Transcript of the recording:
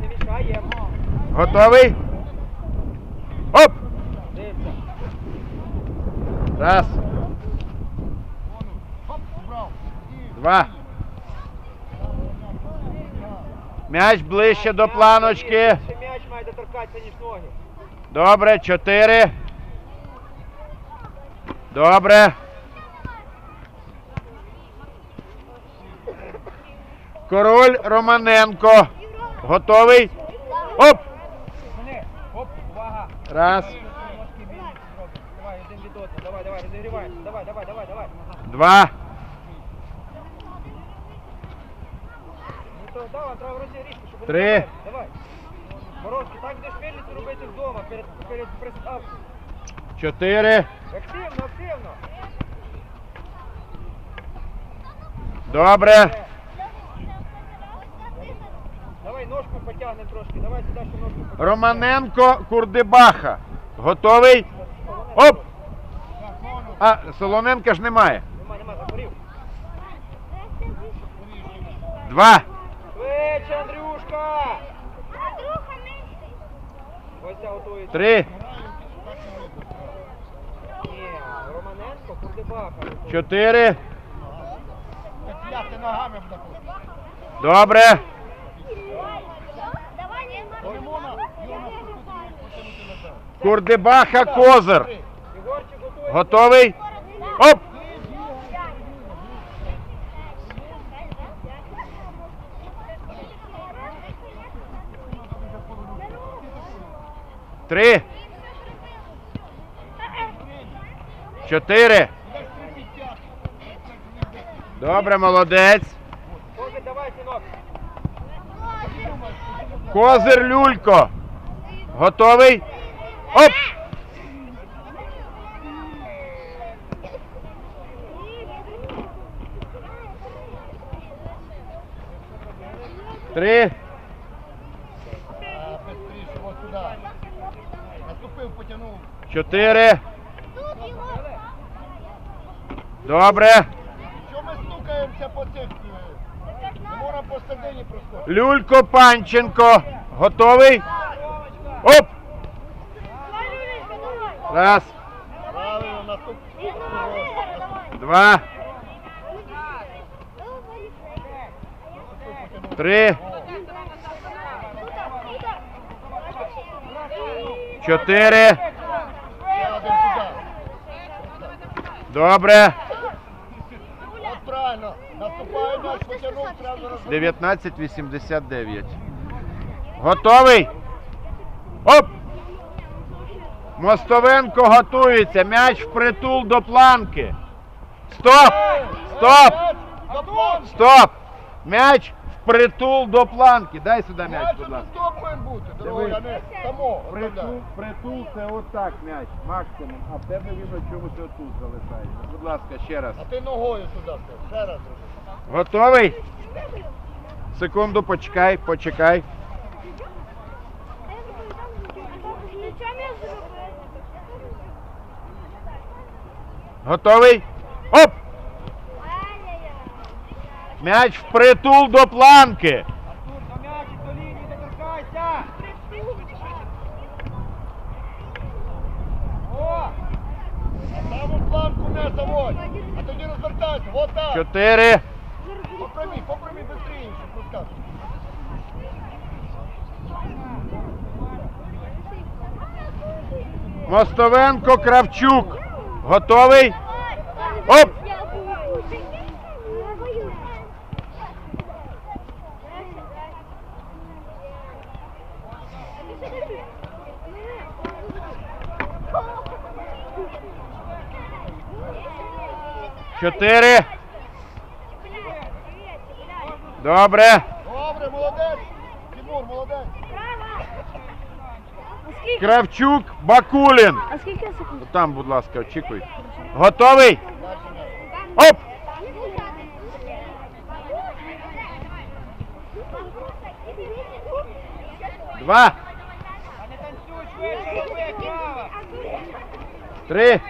Не мішаємо. Готовий? Оп! Дивимося. Раз. Два. М'яч ближче до планочки. М'яч має доторкатися, ніж ноги. Добре, чотири. Добре. Король Романенко. Готовий? Оп! Раз. Давай. Давай, розігріваємося. Давай, давай, давай, давай. два, Три. Давай. Морозки, так будеш мельницю робити вдома, перед, перед приставкою. чотири. Активно, активно. Добре. Давай ножку потягнемо трошки. Давай сюди ще ножку потягнемо. Романенко Курдибаха. Готовий? Оп! А, Солоненка ж немає. Нема, нема, захворів. Два. Швидше, Андрюшка! Ось ця готується. Три. Ні, Романенко, Курдебаха. Чотири. Добре. Курдибаха Козир. Готовий? Оп! Три. Чотири. Добре, молодець. Козир Люлько. Готовий? Оп! Три. Наступив, потягнув. Чотири. Добре. Що ми стукаємося по цих? можна посередині. Люлько Панченко. Готовий? Оп! Раз, Правильно, наступ. два, три, чотири. Добре. Правильно. Наступає розвернути. 19.89. Готовий? Оп! Мостовенко готується. М'яч впритул до планки. Стоп! Стоп! Стоп! М'яч впритул до планки. Дай сюди м'яч, будь ласка. само. Притул, притул це отак м'яч, максимум. А в тебе він от чомусь отут залишається. Будь ласка, ще раз. А ти ногою туди став. Ще раз. Готовий? Секунду, почекай, почекай. Готовий? Оп! М'яч впритул до планки. Чотири. Попрямі, попрямі быстрее, щоб пускати. Мостовенко Кравчук. Готовий? Оп! Чотири. Добре. Добре, молодець. Тимур, молодець. Кравчук Бакулін. А скільки секунд? Там, будь ласка, очікуй. Готовий? Оп! Два, три,